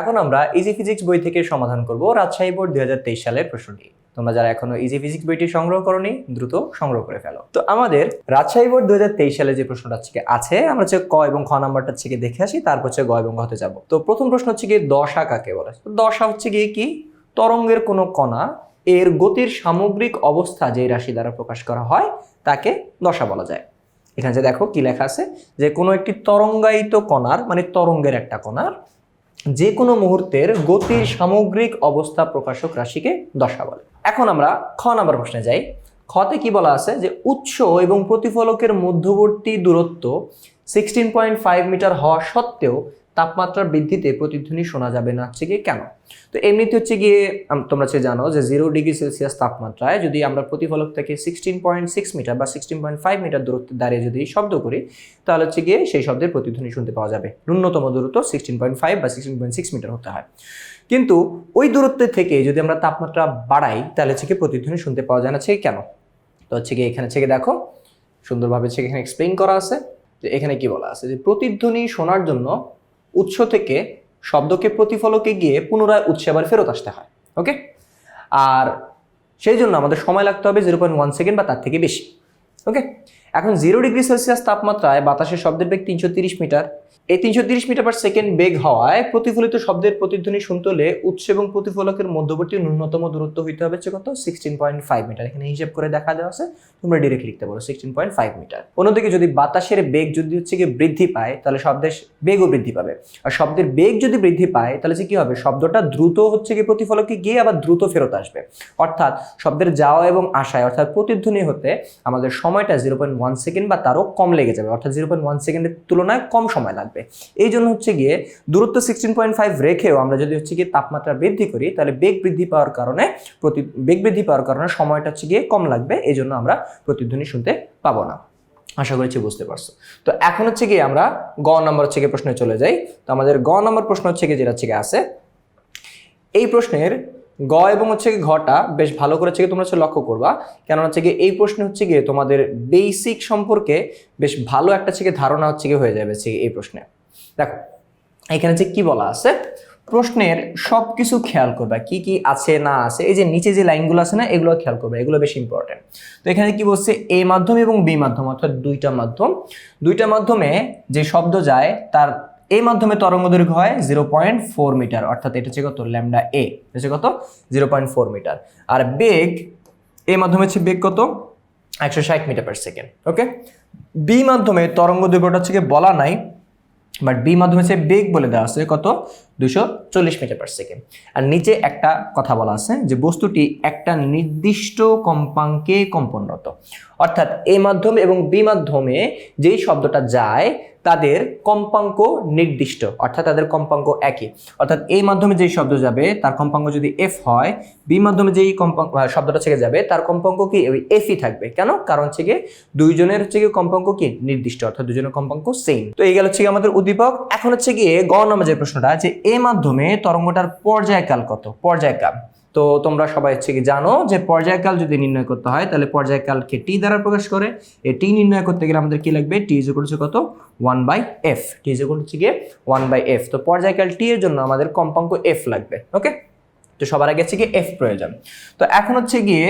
এখন আমরা easy physics বই থেকে সমাধান করব রাজশাহী বোর্ড দু হাজার তেইশ সালের প্রশ্নটি। তোমরা যারা এখনও ইজি ফিজিক্স বইটি সংগ্রহ করনি, দ্রুত সংগ্রহ করে ফেলো। তো আমাদের রাজশাহী বোর্ড দু হাজার তেইশ সালে যে প্রশ্নটা হচ্ছে আছে, আমরা হচ্ছে ক এবং খ নাম্বারটা হচ্ছে দেখে আসি, তারপর হচ্ছে গ এবং ঘতে যাব। তো প্রথম প্রশ্ন হচ্ছে গিয়ে দশা কাকে বলে? দশা হচ্ছে গিয়ে কি? তরঙ্গের কোনো কণা, এর গতির সামগ্রিক অবস্থা যে রাশি দ্বারা প্রকাশ করা হয়, তাকে দশা বলা যায়। এখানে যে দেখো কি লেখা আছে, যে কোনো একটি তরঙ্গায়িত কণার মানে তরঙ্গের একটা কণার যে কোনো মুহূর্তের গতির সামগ্রিক অবস্থা প্রকাশক রাশিকে দশা বলে। এখন আমরা খ নাম্বার প্রশ্নে যাই। খতে কি বলা আছে যে উৎস এবং প্রতিফলকের মধ্যবর্তী দূরত্ব সিক্সটিন পয়েন্ট ফাইভ মিটার হওয়া সত্ত্বেও তাপমাত্রার বৃদ্ধিতে প্রতিধ্বনি শোনা যাবে না, হচ্ছে গিয়ে কেন? তো এমনিতে হচ্ছে গিয়ে তোমরা হচ্ছে জানো যে জিরো ডিগ্রি সেলসিয়াস তাপমাত্রায় যদি আমরা প্রতিফলক থেকে সিক্সটিন পয়েন্ট সিক্স মিটার বা সিক্সটিন পয়েন্ট ফাইভ মিটার দূরত্বে দাঁড়িয়ে যদি শব্দ করি, তাহলে হচ্ছে গিয়ে সেই শব্দের প্রতিধ্বনি শুনতে পাওয়া যাবে। ন্যূনতম দূরত্ব সিক্সটিন পয়েন্ট ফাইভ বা সিক্সটিন পয়েন্ট সিক্স মিটার হতে হয়। কিন্তু ওই দূরত্বের থেকে যদি আমরা তাপমাত্রা বাড়াই, তাহলে হচ্ছে গিয়ে প্রতিধ্বনি শুনতে পাওয়া যায় না, হচ্ছে কেন? তো হচ্ছে গিয়ে এখানে হচ্ছে কি দেখো, সুন্দরভাবে হচ্ছে এখানে এক্সপ্লেইন করা আছে। যে এখানে কি বলা আছে? যে প্রতিধ্বনি শোনার জন্য উৎস থেকে শব্দকে প্রতিফলকে গিয়ে পুনরায় উৎসে আবার ফেরত আসতে হয় ওকে আর সেই জন্য আমাদের সময় লাগতে হবে জিরো পয়েন্ট ওয়ান সেকেন্ড বা তার থেকে বেশি ওকে এখন জিরো ডিগ্রি সেলসিয়াস তাপমাত্রায় বাতাসের শব্দের বেগ তিনশো তিরিশ মিটার। এই তিনশো তিরিশ মিটার পার সেকেন্ড বেগ হওয়ায় প্রতিফলিত শব্দের প্রতিধ্বনি শুনতে হলে উৎস এবং প্রতিফলকের মধ্যবর্তী ন্যূনতম দূরত্ব হইতে হবে হচ্ছে কত? সিক্সটিন পয়েন্ট ফাইভ মিটার এখানে হিসেব করে দেখা দেওয়া আছে, তোমরা ডিরেক্ট লিখতে পারো সিক্সটিন পয়েন্ট ফাইভ মিটার অন্যদিকে যদি বাতাসের বেগ যদি হচ্ছে গিয়ে বৃদ্ধি পায়, তাহলে শব্দের বেগও বৃদ্ধি পাবে। আর শব্দের বেগ যদি বৃদ্ধি পায়, তাহলে কি হবে? শব্দটা দ্রুত হচ্ছে গিয়ে প্রতিফলকে গিয়ে আবার দ্রুত ফেরত আসবে। অর্থাৎ শব্দের যাওয়া এবং আসায়, অর্থাৎ প্রতিধ্বনি হতে আমাদের সময়টা জিরো পয়েন্ট ওয়ান সেকেন্ড বা তারও কম লেগে যাবে, অর্থাৎ জিরো পয়েন্ট ওয়ান সেকেন্ডের তুলনায় কম সময় লাগবে। এই জন্য হচ্ছে গিয়ে দূরত্ব সিক্সটিন পয়েন্ট ফাইভ রেখেও আমরা যদি হচ্ছে গিয়ে তাপমাত্রা বৃদ্ধি করি, তাহলে বেগ বৃদ্ধি পাওয়ার কারণে প্রতি, বেগ বৃদ্ধি পাওয়ার কারণে সময়টা হচ্ছে গিয়ে কম লাগবে, এই জন্য আমরা প্রতিধ্বনি শুনতে পাবো না। আশা করেছি বুঝতে পারছ। তো এখন হচ্ছে গিয়ে আমরা গ নম্বর হচ্ছে গিয়ে প্রশ্নে চলে যাই। তো আমাদের গ নম্বর প্রশ্ন হচ্ছে গিয়ে যেটা হচ্ছে গিয়ে আছে, এই প্রশ্নের গ এবং হচ্ছে গিয়ে ঘটা, বেশ ভালো করে হচ্ছে গিয়ে তোমরা হচ্ছে লক্ষ্য করবা। কেন হচ্ছে গিয়ে এই প্রশ্নে হচ্ছে গিয়ে তোমাদের বেসিক সম্পর্কে বেশ ভালো একটা হচ্ছে ধারণা হচ্ছে গিয়ে হয়ে যাবে এই প্রশ্নে। দেখো, এখানে যে কি বলা আছে? প্রশ্নের সব কিছু খেয়াল করবা, কি কি আছে, না আছে, এই যে নিচে যে লাইনগুলো আছে না, এগুলো খেয়াল করবে, এগুলো বেশ ইম্পর্টেন্ট তো এখানে কি বলছে? এ মাধ্যম এবং বি মাধ্যম, অর্থাৎ দুইটা মাধ্যম। দুইটা মাধ্যমে যে শব্দ যায়, তার এই মাধ্যমে তরঙ্গ দৈর্ঘ্য হয় জিরো পয়েন্ট ফোর মিটার, অর্থাৎ এটা হচ্ছে কত? ল্যামডা এ হচ্ছে কত? Zero point four metre. আর বেগ এই মাধ্যমে হচ্ছে বেগ কত? একশো ষাট metre per second okay B মাধ্যমে তরঙ্গ দৈর্ঘ্যটা হচ্ছে বলা নাই বাট বি মাধ্যমে সে বেগ বলে দেওয়া আছে কত? দুশো চল্লিশ মিটার পার সেকেন্ড। আর নিচে একটা কথা বলা আছে যে বস্তুটি একটা নির্দিষ্ট কম্পাঙ্কে কম্পনরত। অর্থাৎ এ মাধ্যম এবং বি মাধ্যমে যেই শব্দটা যায়, তাদের কম্পাঙ্ক নির্দিষ্ট। অর্থাৎ তাদের কম্পাঙ্ক একই। অর্থাৎ এই মাধ্যমে যেই শব্দ যাবে, তার কম্পাঙ্ক যদি এফ হয়, বি মাধ্যমে যেই কম্পাঙ্ক শব্দটা থেকে যাবে, তার কম্পাঙ্ক কি? ওই এফই থাকবে। কেন? কারণ হচ্ছে গিয়ে দুইজনের হচ্ছে গিয়ে কম্পাঙ্ক কি? নির্দিষ্ট। অর্থাৎ দুজনের কম্পাঙ্ক সেম তো এই গেল হচ্ছে আমাদের উদ্দীপক। এখন হচ্ছে গিয়ে গ নম্বর যে প্রশ্নটা যে এ মাধ্যমে তরঙ্গটার পর্যায়কাল কত? পর্যায়কাল। তো তোমরা সবাই হচ্ছে কি জানো যে পর্যায়কাল যদি নির্ণয় করতে হয়, তাহলে পর্যায়কালকে টি দ্বারা প্রকাশ করে। এই টি নির্ণয় করতে গেলে আমাদের কি লাগবে? টি ইজ হচ্ছে কত? One by F T is হচ্ছে গিয়ে ওয়ান বাই এফ তো পর্যায়কাল টি এর জন্য আমাদের কম্পাঙ্ক এফ লাগবে ওকে তো সবার আগে হচ্ছে গিয়ে এফ প্রয়োজন। তো এখন হচ্ছে গিয়ে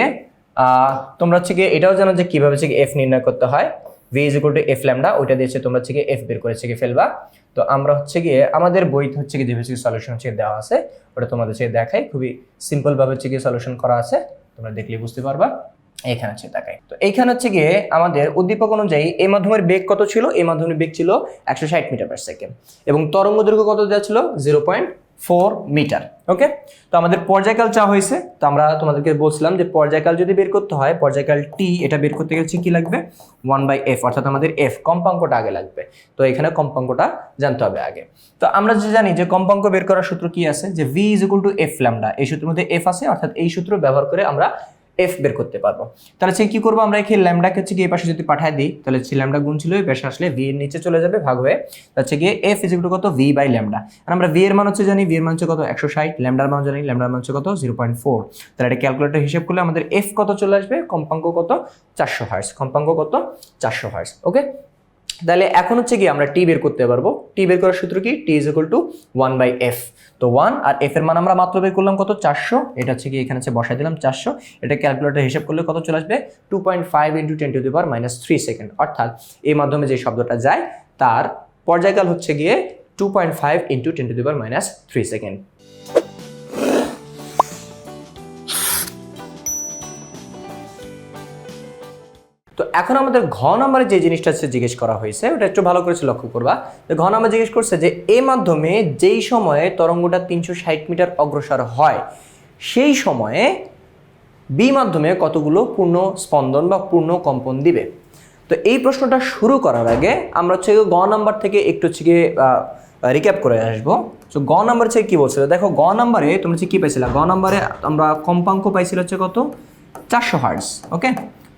তোমরা হচ্ছে গিয়ে এটাও জানো যে কীভাবে হচ্ছে এফ নির্ণয় করতে হয়। V is equal to F lambda ওইটা দিয়েছে তোমরা হচ্ছে গিয়ে এফ বের করে গিয়ে ফেলবা। তো আমরা হচ্ছে গিয়ে আমাদের বইতে হচ্ছে গিয়ে যে বেসিক সলিউশন হচ্ছে দেওয়া আছে। ওটা তোমাদের হচ্ছে দেখাই। খুবই সিম্পল ভাবে হচ্ছে গিয়ে সলিউশন করা আছে। তোমরা দেখলে বুঝতে পারবা। এখানে হচ্ছে দেখাই। তো এইখানে হচ্ছে গিয়ে আমাদের উদ্দীপক অনুযায়ী এই মাধ্যমের বেগ কত ছিল? এই মাধ্যমের বেগ ছিল একশো ষাট মিটার পার সেকেন্ড এবং তরঙ্গ দৈর্ঘ্য কত দেওয়া ছিল? Zero point four metre, okay? তো আমাদের পর্যায়কাল চা হয়েছে, তো আমরা তোমাদেরকে বলছিলাম যে পর্যায়কাল যদি বের করতে হয়, পর্যায়কাল টি এটা বের করতে গেলে কি লাগবে? ওয়ান বাই এফ অর্থাৎ আমাদের এফ কম্পাঙ্কটা আগে লাগবে। তো এখানে কম্পাঙ্কটা জানতে হবে আগে। তো আমরা যে জানি যে কম্পাঙ্ক বের করার সূত্র কি আছে, যে V is equal to F lambda এই সূত্রের মধ্যে এফ আছে, অর্থাৎ এই সূত্র ব্যবহার করে আমরা এফ বের করতে পারব। তাহলে সে কী করব? আমরা এখানে ল্যামডাকে হচ্ছে গিয়ে এই পাশে যদি পাঠায় দিই, তাহলে হচ্ছে ল্যামডা গুণ ছিল এই আসলে ভি এর নিচে চলে যাবে, ভাগ হয়ে হচ্ছে গিয়ে এফ ইজ কত? ভি বাই ল্যামডা আর আমরা ভি এর মান হচ্ছে জানি ভি এর মান হচ্ছে কত? একশো ষাট। ল্যামডার মান জানি ল্যামডার মান হচ্ছে কত? জিরো পয়েন্ট ফোর তাহলে এটা ক্যালকুলেটর হিসেব করলে আমাদের এফ কত চলে আসবে? কম্পাঙ্ক কত? চারশো হার্স কম্পাঙ্ক কত? চারশো হার্স ওকে তাহলে এখন হচ্ছে কি আমরা টি বের করতে পারব। টি বের করার সূত্র কি? T is equal to one by F তো ওয়ান আর এফ এর মান আমরা মাত্র বের করলাম কত? চারশো। এটা হচ্ছে কি এখানে হচ্ছে বসাই দিলাম চারশো। এটা ক্যালকুলেটর হিসাব করলে কত চলে আসবে? Two point five into ten to the power minus three second অর্থাৎ এই মাধ্যমে যে শব্দটা যায়, তার পর্যায়কাল হচ্ছে গিয়ে two point five into ten to the power minus three second তো এখন আমাদের ঘ নম্বরে যে জিনিসটা হচ্ছে জিজ্ঞেস করা হয়েছে, ওটা একটু ভালো করে লক্ষ্য করবা। তো ঘ নম্বর জিজ্ঞেস করছে যে, এ মাধ্যমে যেই সময়ে তরঙ্গটা তিনশো ষাট মিটার অগ্রসর হয়, সেই সময়ে বি মাধ্যমে কতগুলো পূর্ণ স্পন্দন বা পূর্ণ কম্পন দিবে? তো এই প্রশ্নটা শুরু করার আগে আমরা হচ্ছে গ নাম্বার থেকে একটু হচ্ছে রিক্যাপ করে আসব। তো গ নাম্বার হচ্ছে কী বলছিল? দেখো গ নাম্বারে তোমরা হচ্ছে কি পাইছিলা? গ নাম্বারে আমরা কম্পাঙ্ক পাইছিল হচ্ছে কত? চারশো হার্টস ওকে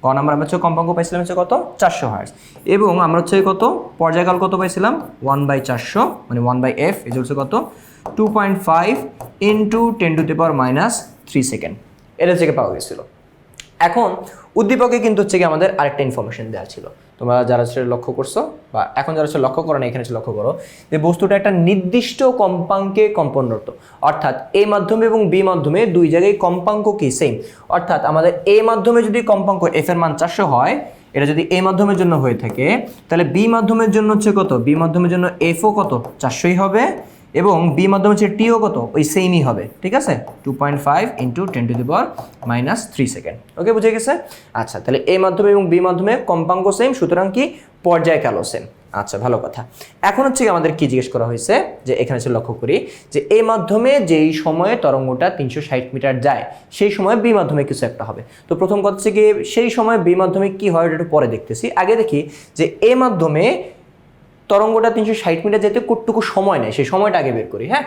ক নাম্বার আমরা হচ্ছে কম্পাঙ্ক পাইছিলাম হচ্ছে কত? চারশো হার্স এবং আমরা হচ্ছে কত? পর্যায়কাল কত পাইছিলাম? ওয়ান বাই চারশো মানে ওয়ান বাই এফ এই হচ্ছে কত? Two point five into ten to the power minus three second এটা থেকে পাওয়া গেছিল এখন উদ্দীপকে কিন্তু হচ্ছে কি আমাদের আরেকটা ইনফরমেশন দেওয়া ছিল। তোমরা যারা হচ্ছে লক্ষ্য করছ বা এখন যারা হচ্ছে লক্ষ্য করো না, এখানে লক্ষ্য করো, যে বস্তুটা একটা নির্দিষ্ট কম্পাঙ্কে কম্পনরত অর্থাৎ এ মাধ্যমে এবং বি মাধ্যমে দুই জায়গায় কম্পাঙ্ক কি? সেম অর্থাৎ আমাদের এ মাধ্যমে যদি কম্পাঙ্ক এফ এর মান চারশো হয়, এটা যদি এ মাধ্যমের জন্য হয়ে থাকে, তাহলে বি মাধ্যমের জন্য হচ্ছে কত? বি মাধ্যমের জন্য এফও কত? চারশোই হবে। এবং বি মাধ্যমে হচ্ছে টিও কত? ওই সেমই হবে, ঠিক আছে? Two point five into ten to the power minus three second okay বুঝে গেছে? আচ্ছা তাহলে এ মাধ্যমে এবং বি মাধ্যমে কম্পাঙ্ক সেম সুতরাং কি? পর্যায়কালও সেম আচ্ছা ভালো কথা। এখন হচ্ছে কি আমাদের কি জিজ্ঞেস করা হয়েছে? যে এখানে হচ্ছে লক্ষ্য করি যে এ মাধ্যমে যেই সময়ে তরঙ্গটা তিনশো ষাট মিটার যায়, সেই সময় বি মাধ্যমে কিছু একটা হবে। তো প্রথম কথা হচ্ছে কি সেই সময় বি মাধ্যমে কি হয়? এটা একটু পরে দেখতেছি। আগে দেখি যে এ মাধ্যমে তরঙ্গটা তিনশো ষাট মিটার যেতে কতটুকু সময় নেয়? সেই সময়টা আগে বের করি হ্যাঁ?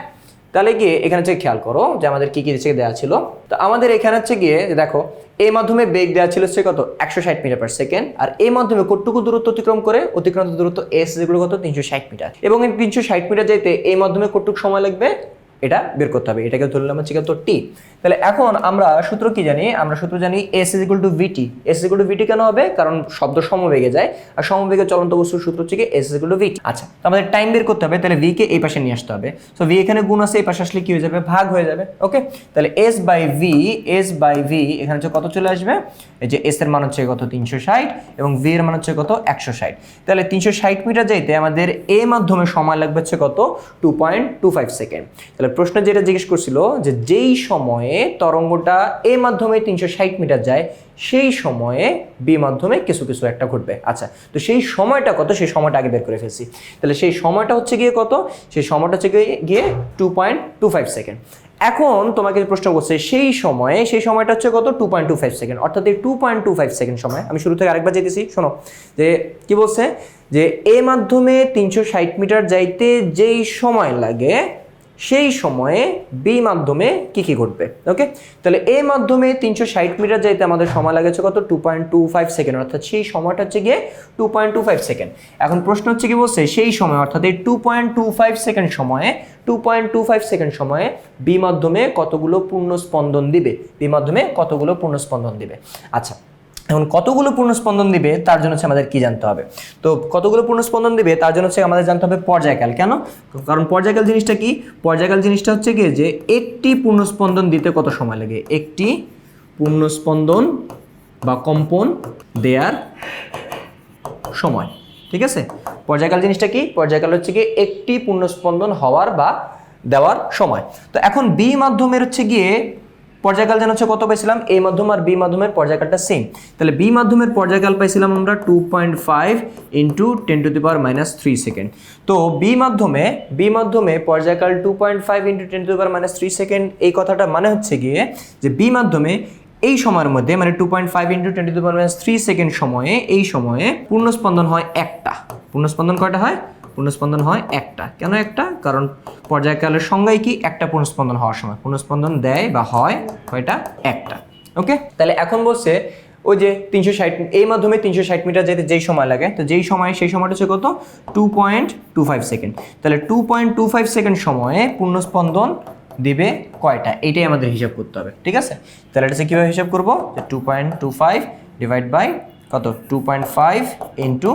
তাহলে গিয়ে এখানে হচ্ছে খেয়াল করো যে আমাদের কী কী হচ্ছে দেওয়া ছিল। তো আমাদের এখানে হচ্ছে গিয়ে দেখো এই মাধ্যমে বেগ দেওয়া ছিল হচ্ছে কত? একশো ষাট মিটার পার সেকেন্ড আর এই মাধ্যমে কতটুকু দূরত্ব অতিক্রম করে? অতিক্রান্ত দূরত্ব এস যেগুলো কত? তিনশো ষাট মিটার। এবং এই তিনশো ষাট মিটার যেতে এই মাধ্যমে কতটুকু সময় লাগবে? এটা বের করতে হবে। এটাকে ধরলাম হচ্ছে কত টি তাহলে এখন আমরা সূত্র কি জানি? আমরা সূত্র জানি S is equal to VT S is equal to VT কেন হবে? কারণ শব্দ সমবেগে যায়। আর সমবেগে চলন্ত বস্তুর সূত্র হচ্ছে কি S is equal to VT আচ্ছা তো আমাদের টাইম বের করতে হবে। তাহলে ভি কে এই পাশে নিয়ে আসতে হবে। সো ভি এখানে গুণ আছে, এই পাশে আসলে কি হয়ে যাবে? ভাগ হয়ে যাবে। ওকে তাহলে S by V S by V এখানে হচ্ছে কত চলে আসবে? এই যে এস এর মান হচ্ছে কত? তিনশো ষাট। এবং ভি এর মান হচ্ছে কত? একশো ষাট। তাহলে তিনশো ষাট মিটার যাইতে আমাদের এ মাধ্যমে সময় লাগবে হচ্ছে কত? Two point two five second তাহলে প্রশ্ন যেটা জিজ্ঞেস করছিল যে যেই সময়ে তরঙ্গটা এ মাধ্যমে তিনশো ষাট মিটার যায়, সেই সময়ে বি মাধ্যমে কিছু কিছু একটা ঘটবে। আচ্ছা তো সেই সময়টা কত? সেই সময়টা আগে বের করে ফেলছি। তাহলে সেই সময়টা হচ্ছে গিয়ে কত? সেই সময়টা হচ্ছে গিয়ে two point two five second এখন তোমাকে প্রশ্ন করছে, সেই সময়ে, সেই সময়টা হচ্ছে কত? Two point two five second অর্থাৎ এই two point two five second সময়, আমি শুরু থেকে আরেকবার যেতেছি, শোনো। যে কি বলছে? যে এ মাধ্যমে তিনশো ষাট মিটার যাইতে যেই সময় লাগে সেই সময়ে বি মাধ্যমে কি কি ঘটবে? ওকে তাহলে এ মাধ্যমে তিনশো ষাট মিটার যাইতে আমাদের সময় লাগেছে কত? Two point two five second অর্থাৎ সেই সময়টা হচ্ছে গিয়ে two point two five second এখন প্রশ্ন হচ্ছে কি বলছে? সেই সময়, অর্থাৎ এই two point two five second সময়ে two point two five second সময়ে বি মাধ্যমে কতগুলো পূর্ণ স্পন্দন দিবে? বি মাধ্যমে কতগুলো পূর্ণ স্পন্দন দিবে? আচ্ছা এখন কতগুলো পূর্ণস্পন্দন দিবে, তার জন্য হচ্ছে আমাদের কি জানতে হবে? তো কতগুলো পূর্ণস্পন্দন দিবে, তার জন্য হচ্ছে আমাদের জানতে হবে পর্যায়কাল। কেন? কারণ পর্যায়কাল জিনিসটা কি? পর্যায়কাল জিনিসটা হচ্ছে কি যে একটি পূর্ণস্পন্দন দিতে কত সময় লাগে? একটি পূর্ণস্পন্দন বা কম্পন দেয়ার সময়। ঠিক আছে? পর্যায়কাল জিনিসটা কি? পর্যায়কাল হচ্ছে কি একটি পূর্ণস্পন্দন হওয়ার বা দেওয়ার সময়। তো এখন বি মাধ্যমের হচ্ছে গিয়ে পর্যায়কাল যেন হচ্ছে কত পাইছিলাম? এ মাধ্যম আর বি মাধ্যমের পর্যায়কালটা সেম তাহলে বি মাধ্যমের পর্যায়কাল পাইছিলাম আমরা two point five into ten to the power minus three second তো বি মাধ্যমে বি মাধ্যমে পর্যায়কাল two point five into ten to the power minus three second এই কথাটা মানে হচ্ছে গিয়ে যে বি মাধ্যমে এই সময়ের মধ্যে মানে two point five into twenty to minus three second সময়ে, এই সময়ে পূর্ণস্পন্দন হয় একটা। পূর্ণস্পন্দন কয়টা হয়? পূর্ণস্পন্দন হয় একটা। কেন একটা? কারণ পর্যায়কালের সংজ্ঞায় কি? একটা পূর্ণস্পন্দন হওয়ার সময়। পূর্ণস্পন্দন দেয় বা হয় কয়টা একটা। ওকে? তাহলে এখন বলছে ওই যে তিনশো ষাট, এই মাধ্যমে তিনশো ষাট মিটার যেতে যেই সময় লাগে, তো যেই সময়, সেই সময়টা হচ্ছে কত? Two point two five second. তাহলে two point two five second সময়ে পূর্ণস্পন্দন দিবে কয়টা? এইটাই আমাদের হিসাব করতে হবে। ঠিক আছে? তাহলে এটা কীভাবে হিসাব করব? Two point two five divide by কত? Two point five into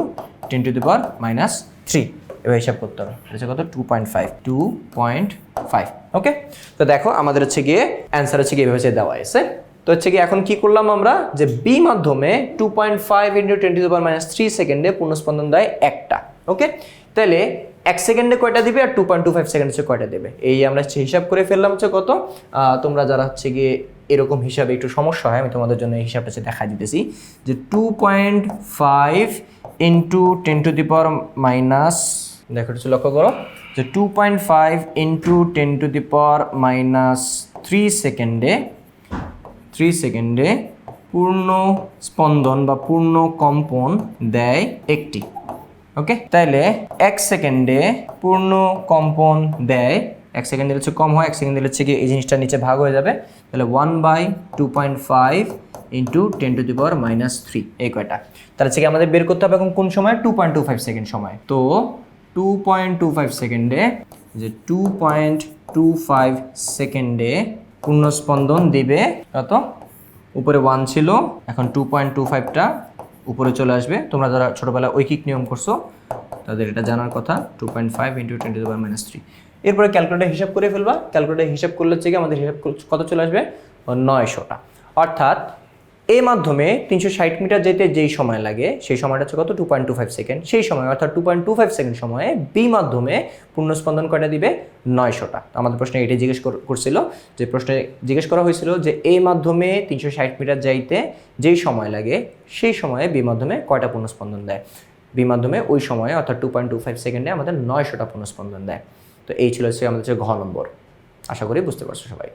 ten to the power minus three. এবার হিসাব করতে হবে। হচ্ছে কত? Two point five two point five okay তো দেখো, আমাদের হচ্ছে গিয়ে অ্যান্সার হচ্ছে গিয়ে এভাবে দেওয়া আছে তো হচ্ছে কি এখন কি করলাম আমরা? যে বি মাধ্যমে two point five into twenty to minus three সেকেন্ডে পূর্ণস্পন্দন দেয় একটা। ওকে তাহলে এক সেকেন্ডে কয়টা দিবে আর two point two five second হচ্ছে কয়টা দেবে? এই আমরা হচ্ছে হিসাব করে ফেললাম হচ্ছে কত? তোমরা যারা হচ্ছে গিয়ে এরকম হিসাবে একটু সমস্যা হয়, আমি তোমাদের জন্য এই হিসাবটা হচ্ছে দেখা দিতেছি। যে two point five into ten to the power minus দেখো, একটু লক্ষ্য করো। যে two point five into ten to the power minus three সেকেন্ডে থ্রি সেকেন্ডে পূর্ণ স্পন্দন বা পূর্ণ কম্পন দেয় একটি। ওকে তাইলে এক সেকেন্ডে পূর্ণ কম্পন দেয়, এক সেকেন্ড দিলে হচ্ছে কম হয়, এক সেকেন্ড দিলে হচ্ছে কি এই জিনিসটা নিচে ভাগ হয়ে যাবে। তাহলে one by two point five into ten to the power minus three এই কয়টা। তাহলে হচ্ছে কি আমাদের বের করতে হবে এখন কোন সময়? Two point two five second সময়। তো টু পয়েন্ট টু ফাইভ সেকেন্ডে যে টু পয়েন্ট টু ফাইভ সেকেন্ডে পূর্ণ স্পন্দন দিবে কত উপরে ওয়ান ছিল, এখন টু পয়েন্ট টু ফাইভটা উপরে চলে আসবে। তোমরা যারা ছোটোবেলায় ঐকিক নিয়ম করছ, তাদের এটা জানার কথা two point five into twenty to three এরপরে ক্যালকুলেটার হিসাব করে ফেলবা। ক্যালকুলেটার হিসাব করলে হচ্ছে কি, আমাদের হিসাব কত চলে আসবে? নয়শোটা অর্থাৎ এ মাধ্যমে তিনশো ষাট মিটার যেতে যেই সময় লাগে, সেই সময়টা হচ্ছে কত? Two point two five second সেই সময়, অর্থাৎ two point two five second সময়ে বি মাধ্যমে পূর্ণস্পন্দন কয়টা দিবে? নয়শোটা। আমাদের প্রশ্নে এটাই জিজ্ঞেস কর- করছিল যে প্রশ্নে জিজ্ঞেস করা হয়েছিল যে এ মাধ্যমে তিনশো ষাট মিটার যাইতে যেই সময় লাগে, সেই সময়ে বি মাধ্যমে কয়টা পূর্ণস্পন্দন দেয়? বি মাধ্যমে ওই সময়ে, অর্থাৎ টু পয়েন্ট টু ফাইভ সেকেন্ডে আমাদের নয়শোটা পূর্ণস্পন্দন দেয়। তো এই ছিল হচ্ছে আমাদের হচ্ছে ঘ নম্বর। আশা করি বুঝতে পারছ সবাই।